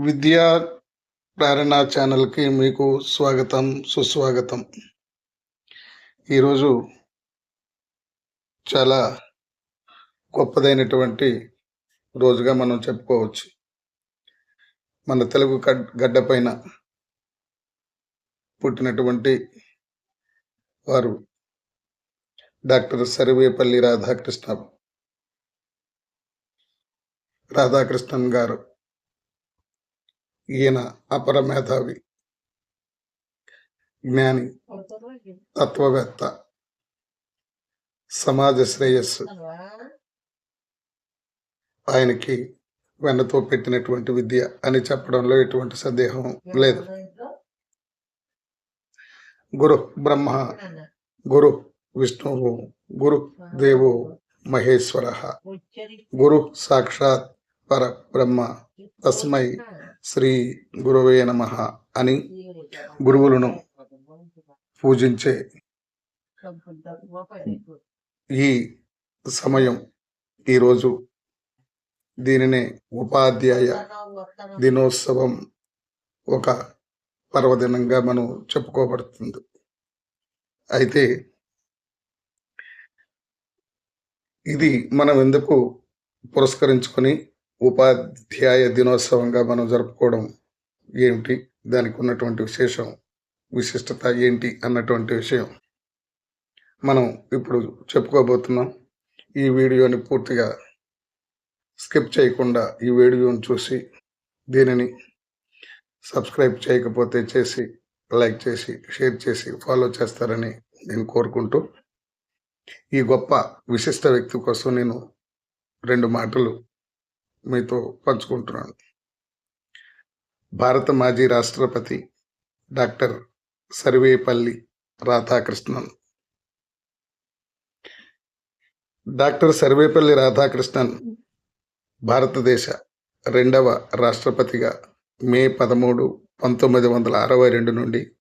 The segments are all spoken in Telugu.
విద్యా ప్రేరణ ఛానల్కి మీకు స్వాగతం సుస్వాగతం. ఈరోజు చాలా గొప్పదైనటువంటి రోజుగా మనం చెప్పుకోవచ్చు. మన తెలుగు గడ్డ పైన పుట్టినటువంటి వారు డాక్టర్ సర్వేపల్లి రాధాకృష్ణ రాధాకృష్ణన్ గారు. ఈయన అపర మేధావి జ్ఞాని తత్వవేత్త సమాజ శ్రేయస్సు. ఆయనకి వెన్నతో పెట్టినటువంటి విద్య అని చెప్పడంలో ఎటువంటి సందేహం లేదు. గురు బ్రహ్మ గురు విష్ణువు గురు దేవో మహేశ్వర. గురు సాక్షాత్ పర బ్రహ్మ తస్మై శ్రీ గురువే నమ అని గురువులను పూజించే ఈ సమయం ఈరోజు దీనినే ఉపాధ్యాయ దినోత్సవం ఒక పర్వదినంగా మనం చెప్పుకోబడుతుంది. అయితే ఇది మనం ఎందుకు పురస్కరించుకొని ఉపాధ్యాయ దినోత్సవంగా మనం జరుపుకోవడం ఏమిటి దానికి ఉన్నటువంటి విశేషం విశిష్టత ఏంటి అన్నటువంటి విషయం మనం ఇప్పుడు చెప్పుకోబోతున్నాం. ఈ వీడియోని పూర్తిగా స్కిప్ చేయకుండా ఈ వీడియోని చూసి దీనిని సబ్స్క్రైబ్ చేయకపోతే చేసి లైక్ చేసి షేర్ చేసి ఫాలో చేస్తారని నేను కోరుకుంటూ ఈ గొప్ప విశిష్ట వ్యక్తి కోసం నేను రెండు మాటలు మీతో పంచుకుంటున్నాను. భారత మాజీ రాష్ట్రపతి డాక్టర్ సర్వేపల్లి రాధాకృష్ణన్. డాక్టర్ సర్వేపల్లి రాధాకృష్ణన్ భారతదేశ రెండవ రాష్ట్రపతిగా మే పదమూడు పంతొమ్మిది వందల అరవై రెండు నుండి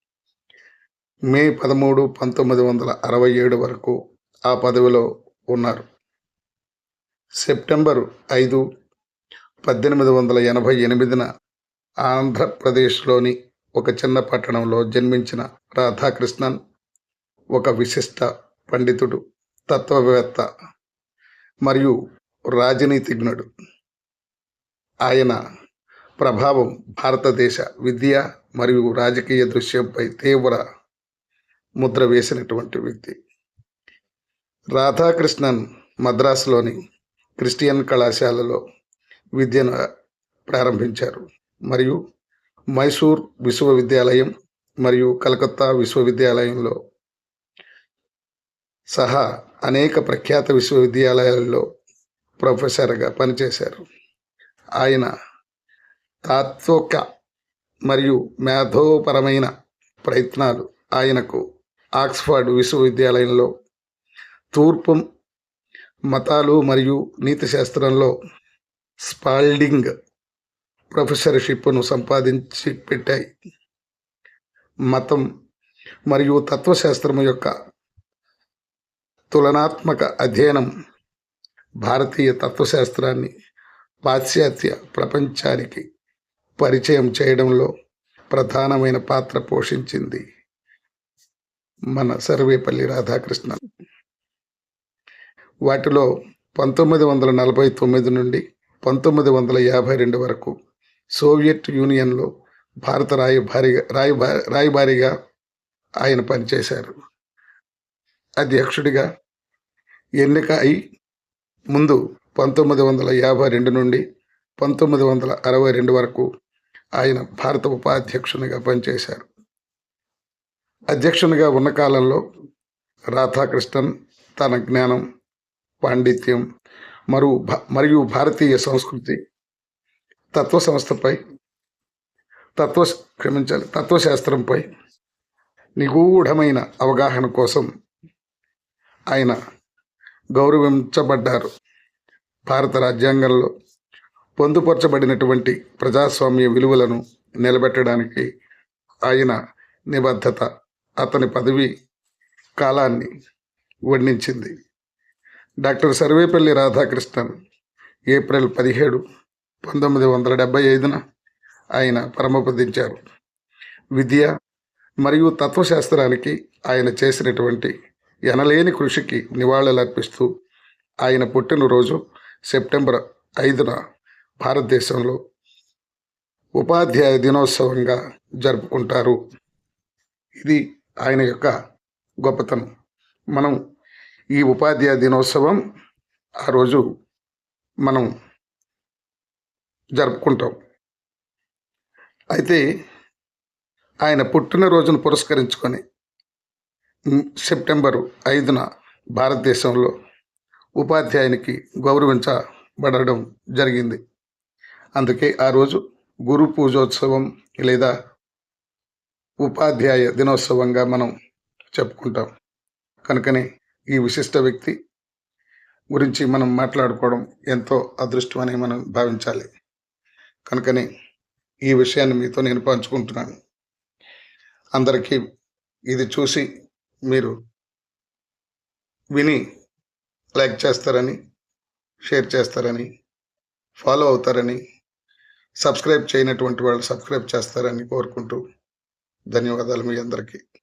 మే పదమూడు పంతొమ్మిది వందల అరవై ఏడు వరకు ఆ పదవిలో ఉన్నారు. సెప్టెంబరు ఐదు పద్దెనిమిది వందల ఎనభై ఎనిమిదిన ఆంధ్రప్రదేశ్లోని ఒక చిన్న పట్టణంలో జన్మించిన రాధాకృష్ణన్ ఒక విశిష్ట పండితుడు తత్వవేత్త మరియు రాజనీతిజ్ఞుడు. ఆయన ప్రభావం భారతదేశ విద్య మరియు రాజకీయ దృశ్యంపై తీవ్ర ముద్ర వేసినటువంటి వ్యక్తి. రాధాకృష్ణన్ మద్రాసులోని క్రిస్టియన్ కళాశాలలో విద్యను ప్రారంభించారు. మరియు మైసూర్ విశ్వవిద్యాలయం మరియు కలకత్తా విశ్వవిద్యాలయంలో సహా అనేక ప్రఖ్యాత విశ్వవిద్యాలయాల్లో ప్రొఫెసర్గా పనిచేశారు. ఆయన తాత్విక మరియు మేధోపరమైన ప్రయత్నాలు ఆయనకు ఆక్స్ఫర్డ్ విశ్వవిద్యాలయంలో తూర్పు మతాలు మరియు నీతి శాస్త్రంలో స్పాల్డింగ్ ప్రొఫెసర్షిప్ను సంపాదించి పెట్టాయి. మతం మరియు తత్వశాస్త్రం యొక్క తులనాత్మక అధ్యయనం భారతీయ తత్వశాస్త్రాన్ని పాశ్చాత్య ప్రపంచానికి పరిచయం చేయడంలో ప్రధానమైన పాత్ర పోషించింది మన సర్వేపల్లి రాధాకృష్ణ వాటిలో పంతొమ్మిది వందల నలభై తొమ్మిది నుండి పంతొమ్మిది వందల యాభై రెండు వరకు సోవియట్ యూనియన్లో భారత రాయభారిగా రాయబా రాయబారిగా ఆయన పనిచేశారు. అధ్యక్షుడిగా ఎన్నిక అయి ముందు పంతొమ్మిది వందల యాభై రెండు నుండి పంతొమ్మిది వందల అరవై రెండు వరకు ఆయన భారత ఉపాధ్యక్షునిగా పనిచేశారు. అధ్యక్షునిగా ఉన్న కాలంలో రాధాకృష్ణన్ తన జ్ఞానం పాండిత్యం మరు మరియు భారతీయ సంస్కృతి తత్వ సంస్థపై తత్వ క్షమించాలి తత్వశాస్త్రంపై నిగూఢమైన అవగాహన కోసం ఆయన గౌరవించబడ్డారు. భారత రాజ్యాంగంలో పొందుపరచబడినటువంటి ప్రజాస్వామ్య విలువలను నిలబెట్టడానికి ఆయన నిబద్ధత అతని పదవి కాలాన్ని వర్ణించింది డాక్టర్ సర్వేపల్లి రాధాకృష్ణన్ ఏప్రిల్ పదిహేడు పంతొమ్మిది వందల డెబ్బై ఐదున ఆయన పరమపదించారు. విద్య మరియు తత్వశాస్త్రానికి ఆయన చేసినటువంటి ఎనలేని కృషికి నివాళులర్పిస్తూ ఆయన పుట్టినరోజు సెప్టెంబర్ ఐదున భారతదేశంలో ఉపాధ్యాయ దినోత్సవంగా జరుపుకుంటారు. ఇది ఆయన యొక్క గొప్పతనం. మనం ఈ ఉపాధ్యాయ దినోత్సవం ఆ రోజు మనం జరుపుకుంటాం. అయితే ఆయన పుట్టినరోజును పురస్కరించుకొని సెప్టెంబరు ఐదున భారతదేశంలో ఉపాధ్యాయునికి గౌరవించబడడం జరిగింది. అందుకే ఆ రోజు గురు పూజోత్సవం లేదా ఉపాధ్యాయ దినోత్సవంగా మనం చెప్పుకుంటాం. కనుకనే ఈ విశిష్ట వ్యక్తి గురించి మనం మాట్లాడుకోవడం ఎంతో అదృష్టం అని మనం భావించాలి. కనుకనే ఈ విషయాన్ని మీతో నేను పంచుకుంటున్నాను. అందరికీ ఇది చూసి మీరు విని లైక్ చేస్తారని షేర్ చేస్తారని ఫాలో అవుతారని సబ్స్క్రైబ్ చేయనటువంటి వాళ్ళు సబ్స్క్రైబ్ చేస్తారని కోరుకుంటూ ధన్యవాదాలు మీ అందరికీ.